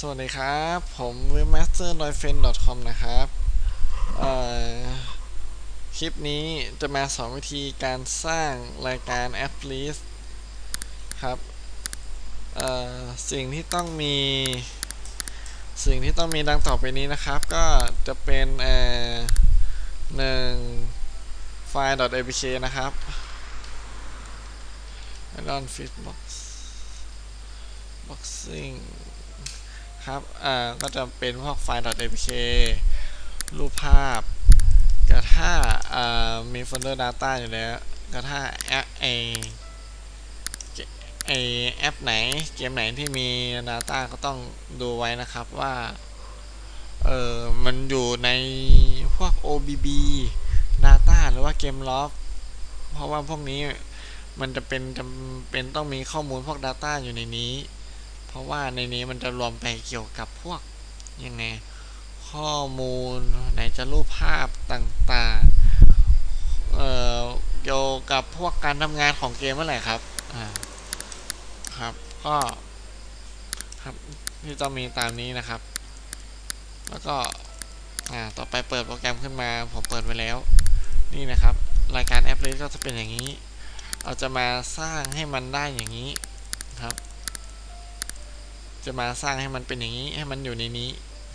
สวัสดีครับ ผม webmaster d o y f r i e n d c o m นะครับคลิปนี้จะมาสอนวิธีการสร้างรายการ a p p l i s t ครับสิ่งที่ต้องมี สิ่งที่ต้องมีดังต่อไปนี้นะครับ ก็จะเป็นหนึ่งไฟล์ .apk นะครับ Iron Fit ครับ อ่า ก็จะเป็นพวกไฟล์ .apk รูปภาพ กระถ้าอ่า มีโฟลเดอร์ data อยู่แล้ว กระถ้าแอปไอไอแอปไหน เกมไหนที่มี data ก็ต้องดูไว้นะครับว่า เออมันอยู่ในพวก OBB data หรือว่าเกมล็อกเพราะว่าพวกนี้มันจะเป็นจำเป็นต้องมีข้อมูลพวก data อยู่ในนี้ ราะว่าในนี้มันจะรวมไปเกี่ยวกับพวกยังไงข้อมูลไหนจะรูปภาพต่างๆเอ่อเกี่ยวกับพวกการทำงานของเกมเมื่อไหร่ครับอ่าครับก็ครับที่ต้องมีตามนี้นะครับ แล้วก็อ่าต่อไปเปิดโปรแกรมขึ้นมาผมเปิดไว้แล้ว นี่นะครับ รายการแอปเลสก็จะเป็นอย่างนี้ เราจะมาสร้างให้มันได้อย่างนี้ครับ จะมาสร้างให้มันเป็นอย่างนี้ให้มันอยู่ในนี้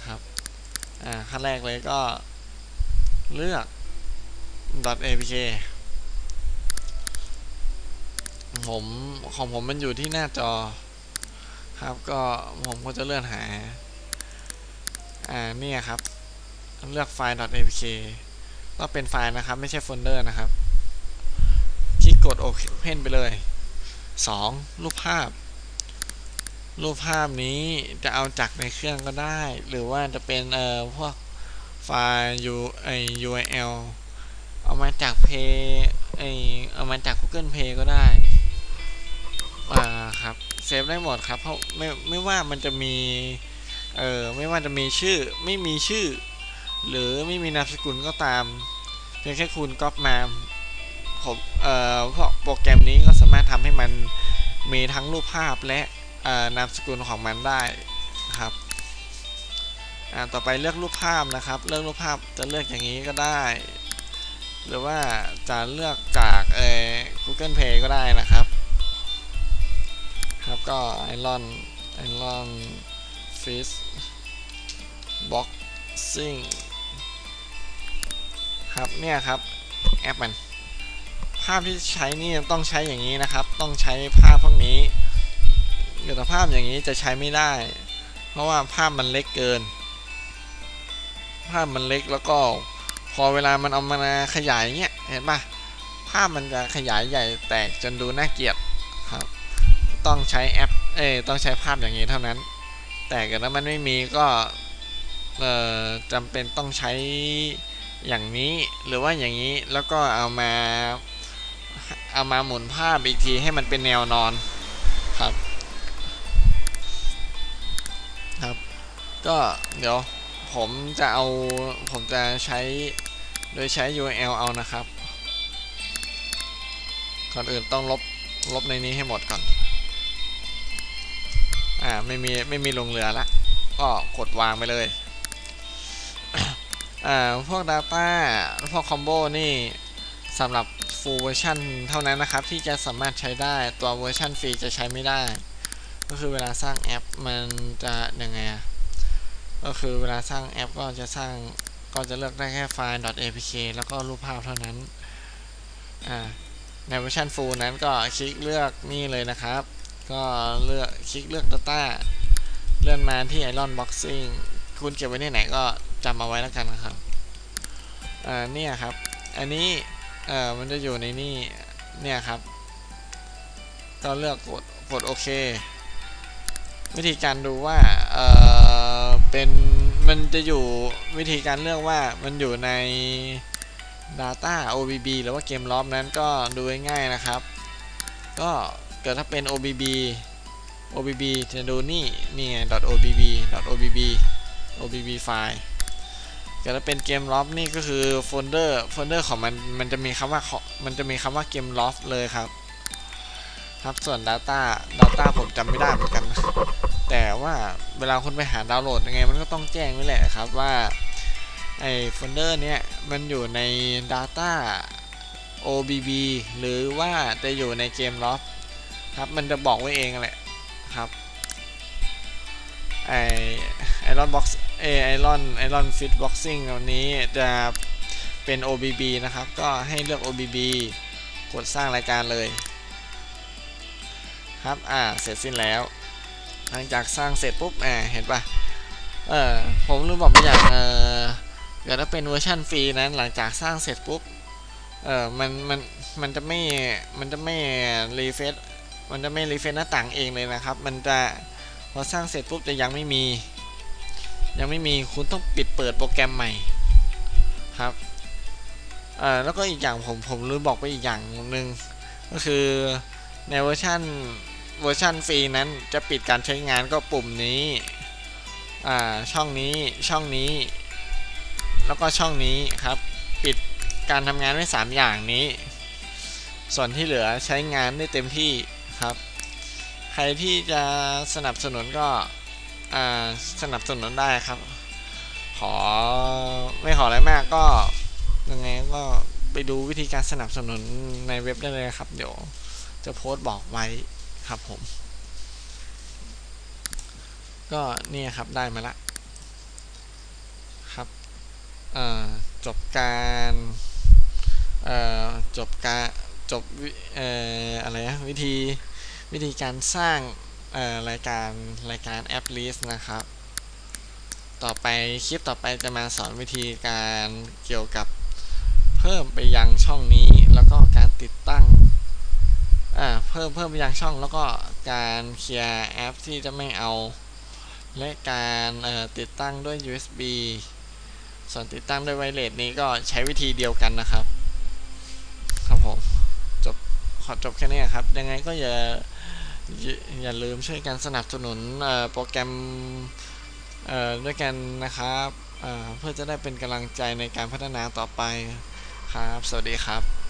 ครับอ่าขั้นแรกเลยก็เลือก .apk ผมของผมมันอยู่ที่หน้าจอครับก็ผมก็จะเลื่อนหาอ่าเนี่ยครับ เลือกไฟล์ .apk ก็เป็นไฟล์นะครับ ไม่ใช่โฟลเดอร์นะครับ คลิกกด Open ไปเลย 2. รูปภาพ รูปภาพนี้จะเอาจากในเครื่องก็ได้ หรือว่าจะเป็นเอ่อพวกไฟล์ U ไอ URL เอามาจาก Play ไอเอามาจาก Google Play ก็ได้อ่าครับเซฟได้หมดครับเพราะไม่ไม่ว่ามันจะมีเอ่อไม่ว่าจะมีชื่อไม่มีชื่อ หรือไม่มีนามสกุลก็ตามเพียงแค่คุณก๊อปมาผมเอ่อพวกโปรแกรมนี้ก็สามารถทำให้มันมีทั้งรูปภาพและ นามสกุลของมันได้นะครับต่อไปเลือกรูปภาพนะครับ เลือกรูปภาพจะเลือกอย่างนี้ก็ได้ หรือว่าจะเลือกจากเออ Google Play ก็ได้นะครับ ครับก็ Iron Iron Fish Boxing ครับเนี่ยครับแอปมัน ภาพที่ใช้นี่ต้องใช้อย่างนี้นะครับ ต้องใช้ภาพพวกนี้ เกิดภาพอย่างนี้จะใช้ไม่ได้ เพราะว่าภาพมันเล็กเกิน ภาพมันเล็กแล้วก็พอเวลามันเอามาขยายเงี้ยเห็นปะภาพมันจะขยายใหญ่แตกจนดูน่าเกลียดครับ ต้องใช้แอปเอ้ต้องใช้ภาพอย่างนี้เท่านั้น แต่เกิดถ้ามันไม่มีก็เอ่อจำเป็นต้องใช้อย่างนี้หรือว่าอย่างนี้แล้วก็เอามาเอามาหมุนภาพอีกทีให้มันเป็นแนวนอน ครับ ก็เดี๋ยวผมจะเอาผมจะใช้โดยใช้ URL เอานะครับ ก่อนอื่นต้องลบลบในนี้ให้หมดก่อน อ่าไม่มีไม่มีลงเรือละ ก็กดวางไปเลย อ่าพวก Data พวกคอมโบนี่สำหรับ Full Version เท่านั้นนะครับ ที่จะสามารถใช้ได้ตัวเวอร์ชันฟรีจะใช้ไม่ได้ ก็คือเวลาสร้างแอปมันจะยังไงอะก็คือเวลาสร้างแอปก็จะสร้างก็จะเลือกได้แค่ไฟล์ .apk แล้วก็รูปภาพเท่านั้น อ่า ในเวอร์ชัน Full นั้นก็คลิกเลือกนี่เลยนะครับ ก็เลือกคลิกเลือก Data เลื่อนมาที่ Iron Boxing คุณเก็บไว้ที่ไหนก็จำเอาไว้แล้วกันนะครับ อ่า เนี่ยครับ อันนี้ เอ่อ มันจะอยู่ในนี่ เนี่ยครับ ก็เลือกกดกดโอเค วิธีการดูว่าเอ่อเป็นมันจะอยู่วิธีการเลือกว่ามันอยู่ใน Data OBB หรือว่าเกมล็อบนั้นก็ดูง่ายๆนะครับ ก็เกิดถ้าเป็น OBB OBB จะดูนี่นี่ .obb .obb OBB ไฟล์เกิดถ้าเป็นเกมล็อบนี่ก็คือโฟลเดอร์โฟลเดอร์ของมันมันจะมีคำว่ามันจะมีคำว่าเกมล็อบเลยครับ ครับส่วน Data Data ผมจำไม่ได้เหมือนกัน แต่ว่าเวลาคนไปหาดาวน์โหลดยังไง มันก็ต้องแจ้งไว้แหละครับว่าไอ้โฟลเดอร์เนี้ยมันอยู่ใน Data OBB หรือว่าจะอยู่ในเกมล็อกครับมันจะบอกไว้เองแหละครับไอไอรอนบ็อกซ์เอไอรอนไอรอนฟิตบ็อกซิ่งวันนี้จะเป็น OBB นะครับ ก็ให้เลือก OBB กดสร้างรายการเลย ครับอ่าเสร็จสิ้นแล้ว หลังจากสร้างเสร็จปุ๊บอ่าเห็นปะเออผมลืมบอกไปอย่างเออเกิดถ้าเป็นเวอร์ชันฟรีนั้น หลังจากสร้างเสร็จปุ๊บเออมันมันมันจะไม่มันจะไม่รีเฟซมันจะไม่รีเฟซหน้าต่างเองเลยนะครับ มันจะพอสร้างเสร็จปุ๊บจะยังไม่มี ยังไม่มีคุณต้องปิดเปิดโปรแกรมใหม่ครับเออแล้วก็อีกอย่างผมผมลืมบอกไปอีกอย่างหนึ่งก็คือในเวอร์ชัน เวอร์ชันฟรีนั้นจะปิดการใช้งานก็ปุ่มนี้อ่าช่องนี้ช่องนี้ แล้วก็ช่องนี้ครับ ปิดการทำงานไว้ 3 อย่างนี้ ส่วนที่เหลือใช้งานได้เต็มที่ครับ ใครที่จะสนับสนุนก็อ่าสนับสนุนได้ครับ ขอไม่ขออะไรมากก็ยังไงก็ไปดูวิธีการสนับสนุนในเว็บได้เลยครับ เดี๋ยวจะโพสต์บอกไว้ ครับผม ก็เนี่ยครับได้มาละครับจบการจบการจบวิเอ่ออะไรนะวิธีวิธีการสร้างรายการรายการแอปลิสนะครับ ต่อไปคลิปต่อไปจะมาสอนวิธีการเกี่ยวกับเพิ่มไปยังช่องนี้แล้วก็การติดตั้ง อ่าเพิ่มเพิ่มไปยังช่องแล้วก็การเคลียร์แอปที่จะไม่เอา และการติดตั้งด้วย USB ส่วนติดตั้งด้วยไวเลสนี้ก็ใช้วิธีเดียวกันนะครับ ครับผมจบขอจบแค่นี้ครับ ยังไงก็อย่าอย่าลืมช่วยกันสนับสนุนโปรแกรมด้วยกันนะครับเพื่อจะได้เป็นกำลังใจในการพัฒนาต่อไปครับ สวัสดีครับ